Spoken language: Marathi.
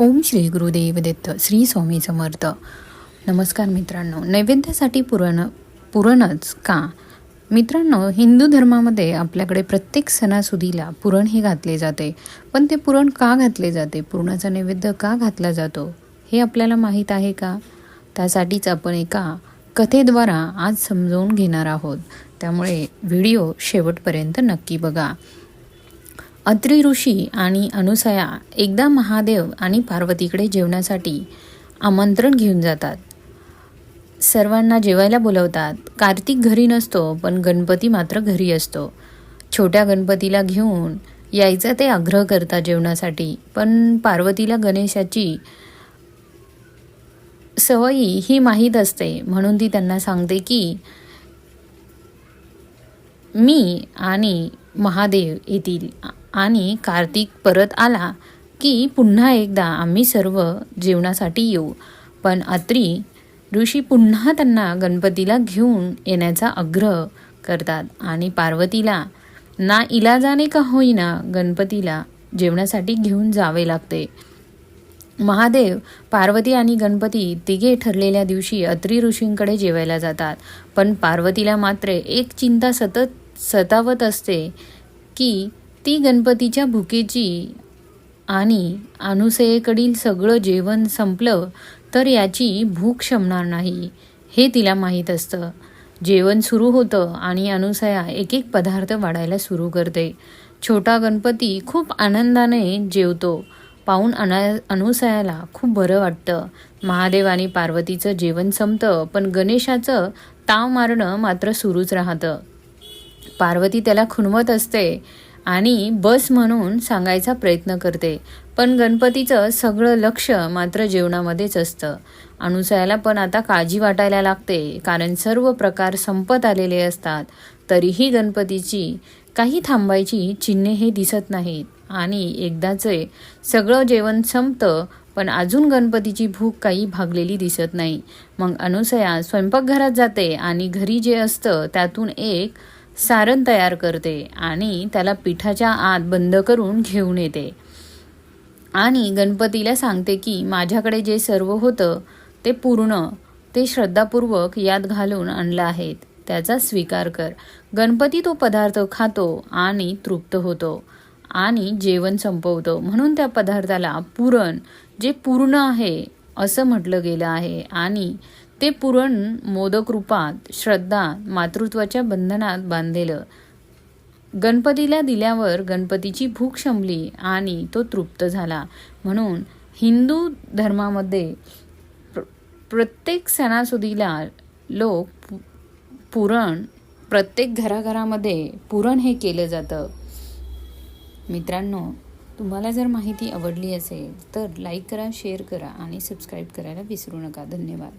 ओम श्री गुरुदेव दत्त श्री स्वामी समर्थ. नमस्कार मित्रांनो नैवेद्यासाठी पुरण पुरणच का? मित्रांनो हिंदू धर्मामध्ये आपल्याकडे प्रत्येक सणासुदीला पुरण हे घातले जाते. पण ते पुरण का घातले जाते? पुरणाचा नैवेद्य का घातला जातो? हे आपल्याला माहीत आहे का? त्यासाठीच आपण एका कथेद्वारा आज समजावून घेणार आहोत. त्यामुळे व्हिडिओ शेवटपर्यंत नक्की बघा. अत्री ऋषी आणि अनुसया एकदा महादेव आणि पार्वतीकडे जेवणासाठी आमंत्रण घेऊन जातात. सर्वांना जेवायला बोलवतात. कार्तिक घरी नसतो पण गणपती मात्र घरी असतो. छोट्या गणपतीला घेऊन यायचा ते आग्रह करतात जेवणासाठी पण पार्वतीला गणेशाची सवयी ही माहीत असते. म्हणून ती त्यांना सांगते की मी आणि महादेव येतील. आणि कार्तिक परत आला की पुन्हा एकदा आम्ही सर्व जेवणासाठी येऊ. पण अत्री ऋषी पुन्हा त्यांना गणपतीला घेऊन येण्याचा आग्रह करतात आणि पार्वतीला ना इलाजाने का होईना गणपतीला जेवणासाठी घेऊन जावे लागते. महादेव पार्वती आणि गणपती तिघे ठरलेल्या दिवशी अत्री ऋषींकडे जेवायला जातात. पण पार्वतीला मात्र एक चिंता सतत सतावत असते की ती गणपतीच्या भुकेची आणि अनुसयेकडील सगळं जेवण संपलं तर याची भूक शमणार नाही हे तिला माहीत असतं. जेवण सुरू होतं आणि अनुसया एक एक पदार्थ वाढायला सुरू करते. छोटा गणपती खूप आनंदाने जेवतो. पाहून अना अनुसयाला खूप बरं वाटतं. महादेव आणि पार्वतीचं जेवण संपतं पण गणेशाचं ताव मारणं मात्र सुरूच राहतं. पार्वती त्याला खुणवत असते आणि बस म्हणून सांगायचा प्रयत्न करते. पण गणपतीचं सगळं लक्ष मात्र जेवणामध्येच असतं. अनुसयाला पण आता काळजी वाटायला लागते कारण सर्व प्रकार संपत आलेले असतात. तरीही गणपतीची काही थांबायची चिन्हे हे दिसत नाहीत. आणि एकदाचे सगळं जेवण संपतं पण अजून गणपतीची भूक काही भागलेली दिसत नाही. मग अनुसया स्वयंपाकघरात जाते आणि घरी जे असतं त्यातून एक सारण तयार करते आणि त्याला पिठाच्या आत बंद करून घेऊन येते. आणि गणपतीला सांगते की माझ्याकडे जे सर्व होतं ते पूर्ण ते श्रद्धापूर्वक यात घालून आणलं आहेत. त्याचा स्वीकार कर. गणपती तो पदार्थ खातो आणि तृप्त होतो आणि जेवण संपवतो. म्हणून त्या पदार्थाला पुरण जे पूर्ण आहे असं म्हटलं गेलं आहे. आणि ते पुरण मोदक रूपात श्रद्धा मातृत्वाच्या बंधनात बांधलेलं. गणपतीला दिल्यावर गणपतीची भूक शमली आणि तो तृप्त झाला. म्हणून हिंदू धर्मामध्ये प्र प्रत्येक सणासुदीला लोक पुरण प्रत्येक घराघरामध्ये पुरण हे केलं जातं. मित्रांनो तुम्हाला जर माहिती आवडली असेल तर लाईक करा शेअर करा आणि सबस्क्राईब करायला विसरू नका. धन्यवाद.